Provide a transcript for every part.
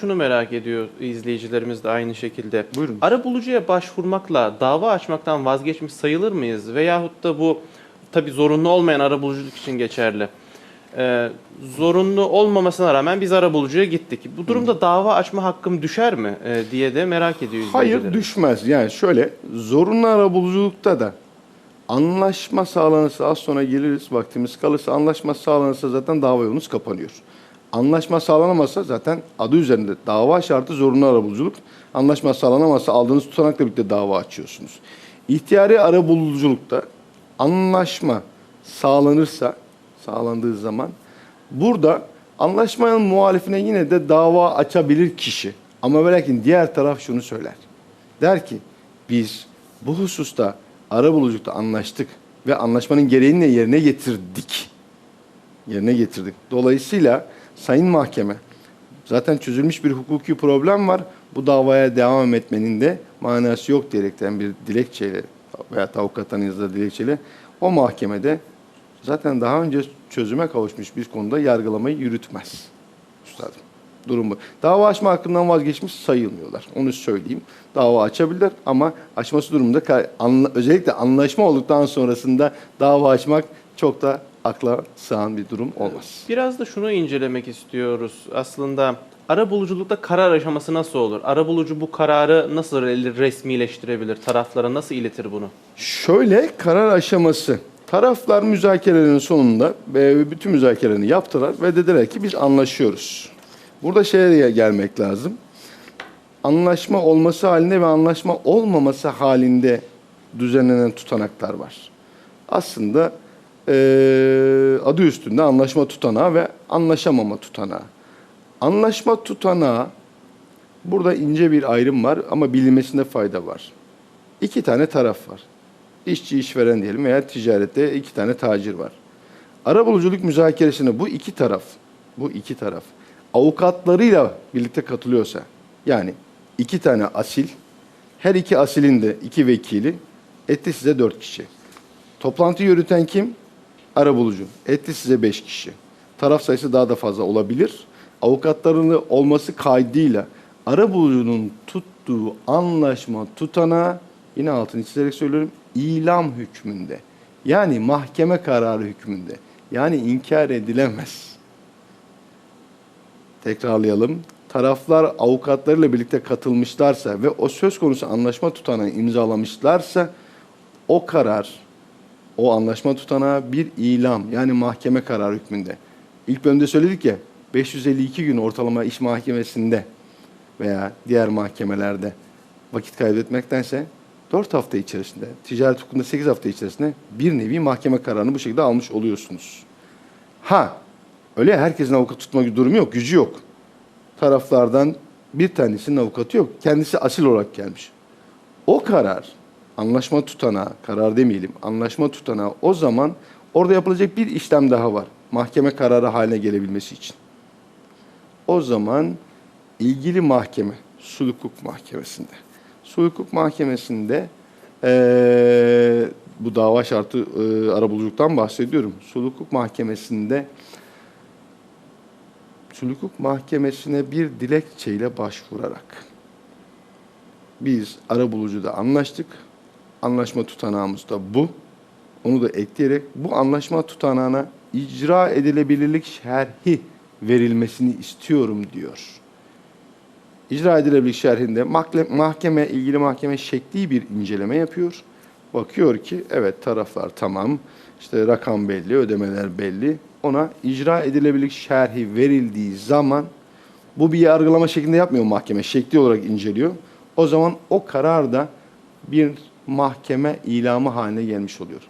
Şunu merak ediyor izleyicilerimiz de aynı şekilde. Buyurun. Ara bulucuya başvurmakla dava açmaktan vazgeçmiş sayılır mıyız? Veyahut da bu tabi zorunlu olmayan ara buluculuk için geçerli. Ee, zorunlu olmamasına rağmen biz ara bulucuya gittik. Bu durumda dava açma hakkım düşer mi Ee, diye de merak ediyor Hayır düşmez. Yani şöyle zorunlu arabuluculukta da anlaşma sağlanırsa az sonra geliriz vaktimiz kalırsa anlaşma sağlanırsa zaten dava yolunuz kapanıyor. Anlaşma sağlanamazsa zaten adı üzerinde dava şartı zorunlu arabuluculuk. Anlaşma sağlanamazsa aldığınız tutanakla birlikte dava açıyorsunuz. İhtiyari arabuluculukta anlaşma sağlanırsa sağlandığı zaman burada anlaşmanın muhalifine yine de dava açabilir kişi. Ama ve diğer taraf şunu söyler. Der ki biz bu hususta arabuluculukta anlaştık ve anlaşmanın gereğini yerine getirdik. Yerine getirdik. Dolayısıyla sayın mahkeme zaten çözülmüş bir hukuki problem var. Bu davaya devam etmenin de manası yok diyerekten bir dilekçeyle veya avukattan yazılı dilekçeyle o mahkemede zaten daha önce çözüme kavuşmuş bir konuda yargılamayı yürütmez. Üstadım. Durum bu. Dava açma hakkından vazgeçmiş sayılmıyorlar. Onu söyleyeyim. Dava açabilirler ama açması durumunda özellikle anlaşma olduktan sonrasında dava açmak çok da akla sığan bir durum olmaz. Biraz da şunu incelemek istiyoruz. Aslında ara buluculukta karar aşaması nasıl olur? Ara bulucu bu kararı nasıl re- resmileştirebilir? Taraflara nasıl iletir bunu? Şöyle karar aşaması. Taraflar müzakerelerin sonunda bütün müzakerelerini yaptılar ve dediler ki biz anlaşıyoruz. Burada şeye gelmek lazım. Anlaşma olması halinde ve anlaşma olmaması halinde düzenlenen tutanaklar var. Aslında adı üstünde anlaşma tutanağı ve anlaşamama tutanağı. Anlaşma tutanağı burada ince bir ayrım var ama bilinmesinde fayda var. İki tane taraf var. İşçi işveren diyelim veya ticarette iki tane tacir var. Arabuluculuk müzakeresine bu iki taraf, bu iki taraf avukatlarıyla birlikte katılıyorsa, yani iki tane asil, her iki asilin de iki vekili, etti size dört kişi. Toplantı yürüten kim? Arabulucu. Etti size beş kişi. Taraf sayısı daha da fazla olabilir. Avukatlarının olması kaydıyla arabulucunun tuttuğu anlaşma tutanağı, yine altını çizerek söylüyorum, ilam hükmünde. Yani mahkeme kararı hükmünde. Yani inkar edilemez. Tekrarlayalım. Taraflar avukatlarıyla birlikte katılmışlarsa ve o söz konusu anlaşma tutanağı imzalamışlarsa o karar, o anlaşma tutanağı bir ilam yani mahkeme kararı hükmünde. İlk bölümde söyledik ya 552 gün ortalama iş mahkemesinde veya diğer mahkemelerde vakit kaybetmektense 4 hafta içerisinde, ticaret hukukunda 8 hafta içerisinde bir nevi mahkeme kararını bu şekilde almış oluyorsunuz. Ha, öyle herkesin avukat tutma durumu yok, gücü yok. Taraflardan bir tanesinin avukatı yok. Kendisi asil olarak gelmiş. O karar, anlaşma tutanağı, karar demeyelim, anlaşma tutanağı o zaman orada yapılacak bir işlem daha var. Mahkeme kararı haline gelebilmesi için. O zaman ilgili mahkeme, sulh hukuk mahkemesinde. Sulh hukuk mahkemesinde eee, bu dava şartı eee arabuluculuktan bahsediyorum. Sulh hukuk mahkemesinde sulh hukuk mahkemesine bir dilekçeyle başvurarak biz arabulucuda anlaştık. Anlaşma tutanağımız da bu. Onu da ekleyerek bu anlaşma tutanağına icra edilebilirlik şerhi verilmesini istiyorum diyor. İcra edilebilirlik şerhinde mahkeme, ilgili mahkeme şekli bir inceleme yapıyor. Bakıyor ki evet taraflar tamam, işte rakam belli, ödemeler belli. Ona icra edilebilirlik şerhi verildiği zaman bu bir yargılama şeklinde yapmıyor mahkeme, şekli olarak inceliyor. O zaman o karar da bir mahkeme ilamı haline gelmiş oluyor.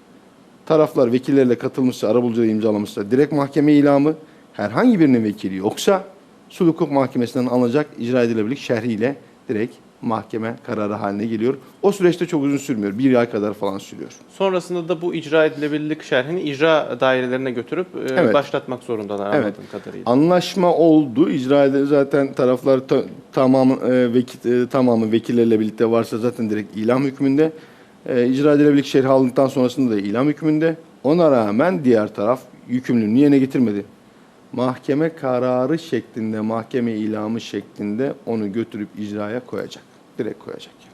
Taraflar vekillerle katılmışsa, arabulucuda imzalamışsa direkt mahkeme ilamı, herhangi birinin vekili yoksa sulh hukuk mahkemesinden alınacak icra edilebilirlik şerhiyle direkt mahkeme kararı haline geliyor. O süreçte çok uzun sürmüyor. Bir ay kadar falan sürüyor. Sonrasında da bu icra edilebilirlik şerhini icra dairelerine götürüp e, Evet. başlatmak zorundalar Evet. anladığım kadarıyla. Anlaşma oldu. İcra edildi. Zaten taraflar ta, tamamı, e, vekil, e, tamamı vekillerle birlikte varsa zaten direkt ilam hükmünde. E, icra edilebilirlik şerhi alındıktan sonrasında da ilam hükmünde. Ona rağmen diğer taraf yükümlülüğünü yerine getirmedi. Mahkeme kararı şeklinde, mahkeme ilamı şeklinde onu götürüp icraya koyacak. Direkt koyacak.